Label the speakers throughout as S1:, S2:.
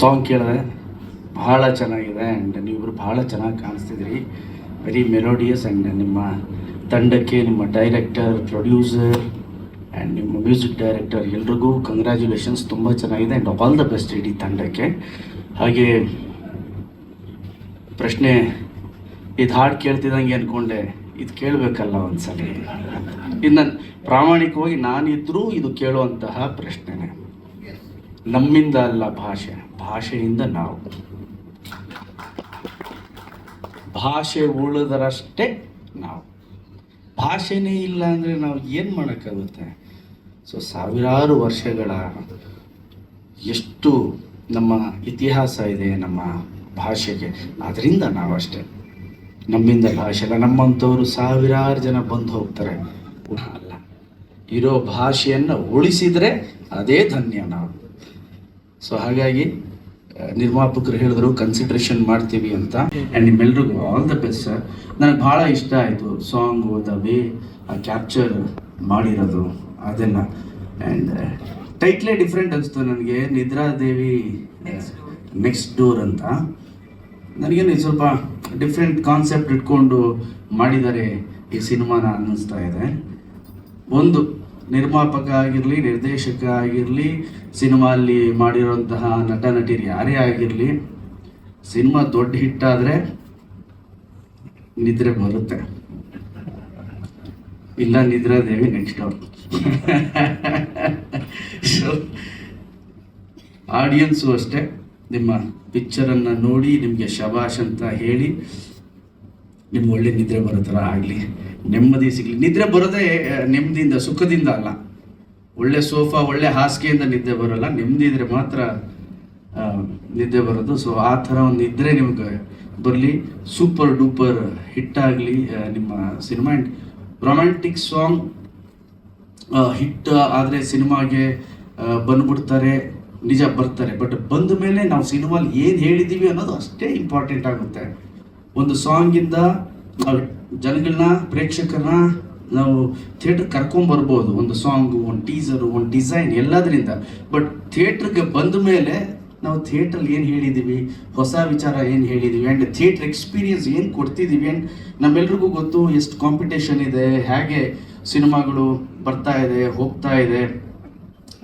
S1: Song ಕೇಳಿದೆ ಭಾಳ ಚೆನ್ನಾಗಿದೆ ಆ್ಯಂಡ್ ನೀವಿಬ್ಬರು ಭಾಳ ಚೆನ್ನಾಗಿ ಕಾಣಿಸ್ತಿದ್ರಿ ವೆರಿ ಮೆಲೋಡಿಯಸ್ ಆ್ಯಂಡ್ ನಿಮ್ಮ ತಂಡಕ್ಕೆ, ನಿಮ್ಮ ಡೈರೆಕ್ಟರ್ ಪ್ರೊಡ್ಯೂಸರ್ ಆ್ಯಂಡ್ ನಿಮ್ಮ ಮ್ಯೂಸಿಕ್ ಡೈರೆಕ್ಟರ್ ಎಲ್ರಿಗೂ ಕಂಗ್ರ್ಯಾಚುಲೇಷನ್ಸ್ ತುಂಬ ಚೆನ್ನಾಗಿದೆ ಆ್ಯಂಡ್ ಆಲ್ ದ ಬೆಸ್ಟ್ ಇಡೀ ತಂಡಕ್ಕೆ. ಹಾಗೆ ಪ್ರಶ್ನೆ, ಇದು ಹಾಡು ಕೇಳ್ತಿದ್ದಂಗೆ ಅಂದ್ಕೊಂಡೆ ಇದು ಕೇಳಬೇಕಲ್ಲ ಒಂದ್ಸಲಿ. ಇದು ನಾನು ಪ್ರಾಮಾಣಿಕವಾಗಿ ನಾನಿದ್ರೂ ಇದು ಕೇಳುವಂತಹ ಪ್ರಶ್ನೆನೇ. ನಮ್ಮಿಂದ ಅಲ್ಲ ಭಾಷೆ, ಭಾಷೆಯಿಂದ ನಾವು. ಭಾಷೆ ಉಳಿದರಷ್ಟೇ ನಾವು. ಭಾಷೆನೇ ಇಲ್ಲ ಅಂದರೆ ನಾವು ಏನು ಮಾಡೋಕ್ಕಾಗುತ್ತೆ? ಸೊ ಸಾವಿರಾರು ವರ್ಷಗಳ ಎಷ್ಟು ನಮ್ಮ ಇತಿಹಾಸ ಇದೆ ನಮ್ಮ ಭಾಷೆಗೆ ಅದರಿಂದ ನಾವಷ್ಟೇ ನಮ್ಮಿಂದ ಭಾಷೆ ಅಲ್ಲ, ನಮ್ಮಂಥವರು ಸಾವಿರಾರು ಜನ ಬಂದು ಹೋಗ್ತಾರೆ. ಅಲ್ಲ. ಇರೋ ಭಾಷೆಯನ್ನು ಉಳಿಸಿದರೆ ಅದೇ ಧನ್ಯ ನಾವು. ಸೊ ಹಾಗಾಗಿ ನಿರ್ಮಾಪಕರು ಹೇಳಿದ್ರು ಕನ್ಸಿಡ್ರೇಷನ್ ಮಾಡ್ತೀವಿ ಅಂತ. ಆ್ಯಂಡ್ ನಿಮ್ಮೆಲ್ರಿಗೂ ಆಲ್ ದ ಬೆಸ್ಟ್ ಸರ್ ನನಗೆ ಭಾಳ ಇಷ್ಟ ಆಯಿತು ಸಾಂಗ್ ದ ವೇ ಆ ಕ್ಯಾಪ್ಚರ್ ಮಾಡಿರೋದು ಅದೆಲ್ಲ. ಆ್ಯಂಡ್ ಟೈಟ್ಲೇ ಡಿಫ್ರೆಂಟ್ ಅನಿಸ್ತು ನನಗೆ. ನಿದ್ರಾದೇವಿ ನೆಕ್ಸ್ಟ್ ಡೋರ್ ಅಂತ. ನನಗೇನು ಸ್ವಲ್ಪ ಡಿಫ್ರೆಂಟ್ ಕಾನ್ಸೆಪ್ಟ್ ಇಟ್ಕೊಂಡು ಮಾಡಿದ್ದಾರೆ ಈ ಸಿನಿಮಾನ ಅನ್ನಿಸ್ತಾ ಇದೆ. ಒಂದು ನಿರ್ಮಾಪಕ ಆಗಿರಲಿ ನಿರ್ದೇಶಕ ಆಗಿರಲಿ ಸಿನಿಮಾ ಅಲ್ಲಿ ಮಾಡಿರೋಂತಹ ನಟ ನಟಿಯರು ಯಾರೇ ಆಗಿರಲಿ, ಸಿನಿಮಾ ದೊಡ್ಡ ಹಿಟ್ ಆದರೆ ನಿದ್ರೆ ಬರುತ್ತೆ. ಇಲ್ಲ ನಿದ್ರಾದೇವಿ ನೆಕ್ಸ್ಟ್ ಅವ್ರು? ಸೊ ಆಡಿಯನ್ಸು ಅಷ್ಟೇ. ನಿಮ್ಮ ಪಿಕ್ಚರನ್ನು ನೋಡಿ, ನಿಮಗೆ ಶಬಾಷ್ ಅಂತ ಹೇಳಿ ನಿಮ್ಗೆ ಒಳ್ಳೆ ನಿದ್ರೆ ಬರೋ ಥರ ಆಗಲಿ. ನೆಮ್ಮದಿ ಸಿಗಲಿ ನಿದ್ರೆ ಬರೋದೇ ನೆಮ್ಮದಿಯಿಂದ, ಸುಖದಿಂದ ಅಲ್ಲ. ಒಳ್ಳೆ ಸೋಫಾ, ಒಳ್ಳೆ ಹಾಸಿಗೆಯಿಂದ ನಿದ್ದೆ ಬರೋಲ್ಲ. ನೆಮ್ಮದಿ ಇದ್ರೆ ಮಾತ್ರ ನಿದ್ದೆ ಬರೋದು. ಸೊ ಆ ಥರ ಒಂದು ನಿದ್ರೆ ನಿಮ್ಗೆ ಬರಲಿ. ಸೂಪರ್ ಡೂಪರ್ ಹಿಟ್ ಆಗಲಿ ನಿಮ್ಮ cinema. And romantic song hit ಆದರೆ ಸಿನಿಮಾಗೆ ಬಂದ್ಬಿಡ್ತಾರೆ, ನಿಜ ಬರ್ತಾರೆ. ಬಟ್ ಬಂದ ಮೇಲೆ ನಾವು ಸಿನಿಮಾಲಿ ಏನು ಹೇಳಿದ್ದೀವಿ ಅನ್ನೋದು ಅಷ್ಟೇ ಇಂಪಾರ್ಟೆಂಟ್ ಆಗುತ್ತೆ. ಒಂದು ಸಾಂಗಿಂದ ನಾವು ಜನಗಳನ್ನ, ಪ್ರೇಕ್ಷಕರನ್ನ ನಾವು ಥಿಯೇಟ್ರ್ ಕರ್ಕೊಂಬರ್ಬೋದು ಒಂದು ಸಾಂಗು ಒಂದು ಟೀಸರು ಒಂದು ಡಿಸೈನ್ ಎಲ್ಲದರಿಂದ. ಬಟ್ ಥಿಯೇಟ್ರಿಗೆ ಬಂದ ಮೇಲೆ ನಾವು ಥಿಯೇಟ್ರಲ್ಲಿ ಏನು ಹೇಳಿದ್ದೀವಿ ಹೊಸ ವಿಚಾರ ಏನು ಹೇಳಿದ್ದೀವಿ ಆ್ಯಂಡ್ ಥಿಯೇಟ್ರ್ ಎಕ್ಸ್ಪೀರಿಯನ್ಸ್ ಏನು ಕೊಡ್ತಿದ್ದೀವಿ ಆ್ಯಂಡ್ ನಮ್ಮೆಲ್ರಿಗೂ ಗೊತ್ತು ಎಷ್ಟು ಕಾಂಪಿಟೇಷನ್ ಇದೆ, ಹೇಗೆ ಸಿನಿಮಾಗಳು ಬರ್ತಾ ಇದೆ, ಹೋಗ್ತಾ ಇದೆ.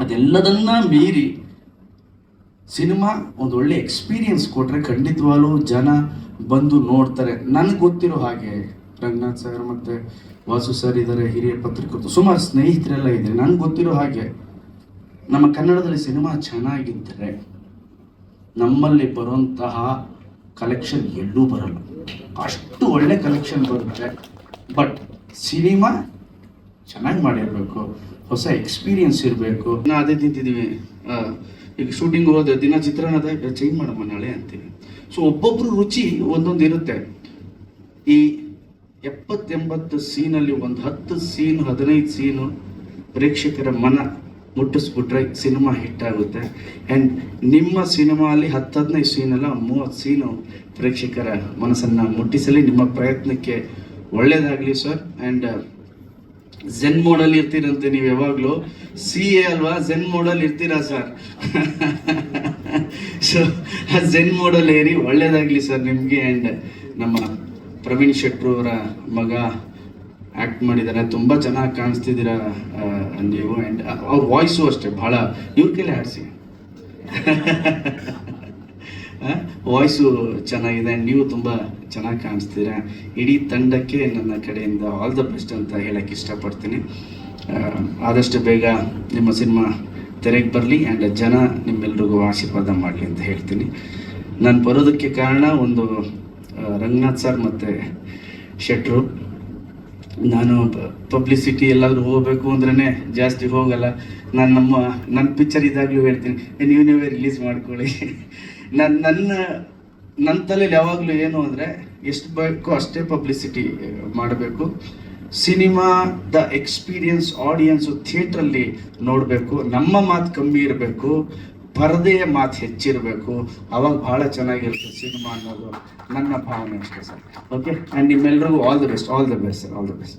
S1: ಅದೆಲ್ಲದನ್ನ ಮೀರಿ ಸಿನಿಮಾ ಒಂದು ಒಳ್ಳೆ ಎಕ್ಸ್ಪೀರಿಯನ್ಸ್ ಕೊಟ್ಟರೆ ಖಂಡಿತವಾಗ್ಲೂ ಜನ ಬಂದು ನೋಡ್ತಾರೆ. ನನಗೆ ಗೊತ್ತಿರೋ ಹಾಗೆ ರಂಗನಾಥ್ ಸರ್ ಮತ್ತು ವಾಸು ಸರ್ ಇದ್ದಾರೆ ಹಿರಿಯ ಪತ್ರಕರ್ತರು. ಸುಮಾರು ಸ್ನೇಹಿತರೆಲ್ಲ ಇದ್ದಾರೆ. ನನಗೆ ಗೊತ್ತಿರೋ ಹಾಗೆ, ನಮ್ಮ ಕನ್ನಡದಲ್ಲಿ ಸಿನಿಮಾ ಚೆನ್ನಾಗಿದ್ದರೆ ನಮ್ಮಲ್ಲಿ ಬರುವಂತಹ ಕಲೆಕ್ಷನ್ ಎಲ್ಲೂ ಬರಲ್ಲ. ಅಷ್ಟು ಒಳ್ಳೆ ಕಲೆಕ್ಷನ್ ಬರುತ್ತೆ. ಬಟ್ ಸಿನಿಮಾ ಚೆನ್ನಾಗಿ ಮಾಡಿರಬೇಕು. ಹೊಸ ಎಕ್ಸ್ಪೀರಿಯನ್ಸ್ ಇರಬೇಕು. ನಾ ಅದೇ ತಿಂತಿದ್ದೀವಿ ಈಗ ಶೂಟಿಂಗ್ ಹೋದ ದಿನ ಚಿತ್ರಾನ್ನದ ಚೇಂಜ್ ಮಾಡಮ್ಮ ನಾಳೆ ಅಂತೀವಿ ಸೊ ಒಬ್ಬೊಬ್ಬರು ರುಚಿ ಒಂದೊಂದು ಇರುತ್ತೆ ಈ ಎಪ್ಪತ್ತೆಂಬತ್ತು ಸೀನಲ್ಲಿ ಒಂದು ಹತ್ತು ಸೀನ್, ಹದಿನೈದು ಸೀನು ಪ್ರೇಕ್ಷಕರ ಮನ ಮುಟ್ಟಿಸ್ಬಿಟ್ರೆ ಸಿನಿಮಾ ಹಿಟ್ ಆಗುತ್ತೆ. ಆ್ಯಂಡ್ ನಿಮ್ಮ ಸಿನಿಮಾಲಿ ಹತ್ತು ಹದಿನೈದು ಸೀನಲ್ಲ ಮೂವತ್ತು ಸೀನು ಪ್ರೇಕ್ಷಕರ ಮನಸ್ಸನ್ನು ಮುಟ್ಟಿಸಲಿ. ನಿಮ್ಮ ಪ್ರಯತ್ನಕ್ಕೆ ಒಳ್ಳೆಯದಾಗಲಿ ಸರ್. ಆ್ಯಂಡ್ ಝೆನ್ ಮೋಡಲ್ಲಿ ಇರ್ತೀರಂತೆ ನೀವು ಯಾವಾಗಲೂ. ಸಿ ಎ ಅಲ್ವಾ? ಝೆನ್ ಮೋಡಲ್ಲಿ ಇರ್ತೀರಾ ಸರ್? ಸೊ ಆ ಝೆನ್ ಮೋಡಲ್ ಏರಿ ಒಳ್ಳೇದಾಗಲಿ ಸರ್ ನಿಮಗೆ. ಆ್ಯಂಡ್ ನಮ್ಮ ಪ್ರವೀಣ್ ಶೆಟ್ರು ಅವರ ಮಗ ಆ್ಯಕ್ಟ್ ಮಾಡಿದ್ದಾರೆ. ತುಂಬ ಚೆನ್ನಾಗಿ ಕಾಣಿಸ್ತಿದ್ದೀರಾ ನೀವು ಆ್ಯಂಡ್ ಅವ್ರ ವಾಯ್ಸು ಅಷ್ಟೇ ಭಾಳ ಇವ್ರ ಕೈಲಿ ಆಡಿಸಿ ವಾಯ್ಸು ಚೆನ್ನಾಗಿದೆ ಆ್ಯಂಡ್ ನೀವು ತುಂಬ ಚೆನ್ನಾಗಿ ಕಾಣಿಸ್ತೀರಾ. ಇಡೀ ತಂಡಕ್ಕೆ ನನ್ನ ಕಡೆಯಿಂದ ಆಲ್ ದ ಬೆಸ್ಟ್ ಅಂತ ಹೇಳಕ್ಕೆ ಇಷ್ಟಪಡ್ತೀನಿ. ಆದಷ್ಟು ಬೇಗ ನಿಮ್ಮ ಸಿನಿಮಾ ತೆರೆಗೆ ಬರಲಿ ಆ್ಯಂಡ್ ಜನ ನಿಮ್ಮೆಲ್ರಿಗೂ ಆಶೀರ್ವಾದ ಮಾಡಲಿ ಅಂತ ಹೇಳ್ತೀನಿ. ನಾನು ಬರೋದಕ್ಕೆ ಕಾರಣ ಒಂದು ರಂಗನಾಥ್ ಸರ್ ಮತ್ತು ಶೆಟ್ರು. ನಾನು ಪಬ್ಲಿಸಿಟಿ ಎಲ್ಲಾದರೂ ಹೋಗಬೇಕು ಅಂದ್ರೇ ಜಾಸ್ತಿ ಹೋಗಲ್ಲ. ನಾನು ನಮ್ಮ ನನ್ನ ಪಿಕ್ಚರ್ ಇದಾಗ್ಲೂ ಹೇಳ್ತೀನಿ. "ಏ, ನೀವು ನೀವೇ ರಿಲೀಸ್ ಮಾಡ್ಕೊಳ್ಳಿ. ನನ್ನ ನನ್ನ ನನ್ನ ತಲೆಯಲ್ಲಿ ಯಾವಾಗಲೂ ಏನು ಅಂದರೆ ಎಷ್ಟು ಬೇಕೋ ಅಷ್ಟೇ ಪಬ್ಲಿಸಿಟಿ ಮಾಡಬೇಕು. ಸಿನಿಮಾ ದ ಎಕ್ಸ್ಪೀರಿಯನ್ಸ್ ಆಡಿಯನ್ಸು ಥಿಯೇಟ್ರಲ್ಲಿ ನೋಡಬೇಕು. ನಮ್ಮ ಮಾತು ಕಮ್ಮಿ ಇರಬೇಕು. ಪರದೆಯ ಮಾತು ಹೆಚ್ಚಿರಬೇಕು. ಅವಾಗ ಭಾಳ ಚೆನ್ನಾಗಿರುತ್ತೆ ಸಿನಿಮಾ ಅನ್ನೋದು. ನನ್ನ ಭಾವನೆ ಅಷ್ಟೇ ಸರ್. ಓಕೆ ಆ್ಯಂಡ್ ನಿಮ್ಮೆಲ್ರಿಗೂ all the best all the best sir all the best